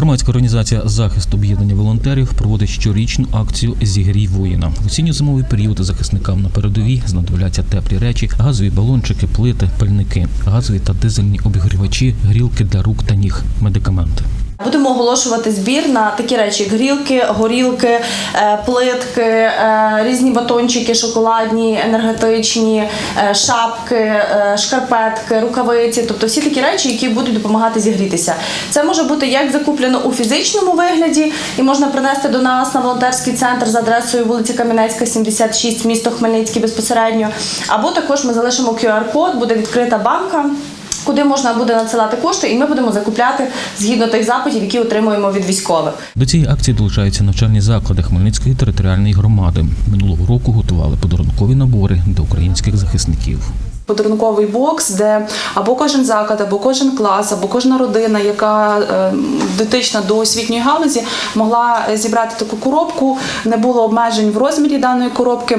Громадська організація захист об'єднання волонтерів проводить щорічну акцію Зігрій воїна. В осінньо-зимовий період захисникам на передовій знадобляться теплі речі, газові балончики, плити, пальники, газові та дизельні обігрівачі, грілки для рук та ніг, медикаменти. Будемо оголошувати збір на такі речі: як грілки, горілки, е, плитки, е, різні батончики, шоколадні, енергетичні, е, шапки, шкарпетки, рукавиці, тобто всі такі речі, які будуть допомагати зігрітися. Це може бути як закуплено у фізичному вигляді, і можна принести до нас на волонтерський центр за адресою вулиця Кам'янецька, 76, місто Хмельницький безпосередньо. Або також ми залишимо QR-код, буде відкрита банка. Куди можна буде надсилати кошти, і ми будемо закупляти згідно тих запитів, які отримуємо від військових. До цієї акції долучаються навчальні заклади Хмельницької територіальної громади. Минулого року готували подарункові набори до українських захисників. подарунковий бокс, де або кожен заклад, або кожен клас, або кожна родина, яка е, дотична до освітньої галузі, могла зібрати таку коробку, не було обмежень в розмірі даної коробки.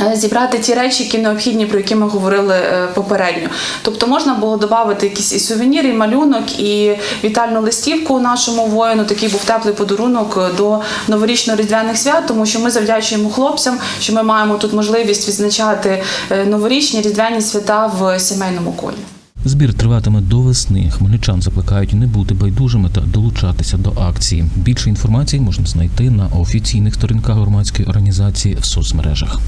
Е, Зібрати ті речі, які необхідні, про які ми говорили е, попередньо. Тобто можна було додати якісь і сувеніри, і малюнок, і вітальну листівку нашому воїну. Такий був теплий подарунок до новорічно-різдвяних свят, тому що ми завдячуємо хлопцям, що ми маємо тут можливість відзначати е, новорічні різдвяні свята в сімейному колі. Збір триватиме до весни. Хмельничан закликають не бути байдужими та долучатися до акції. Більше інформації можна знайти на офіційних сторінках громадської організації в соцмережах.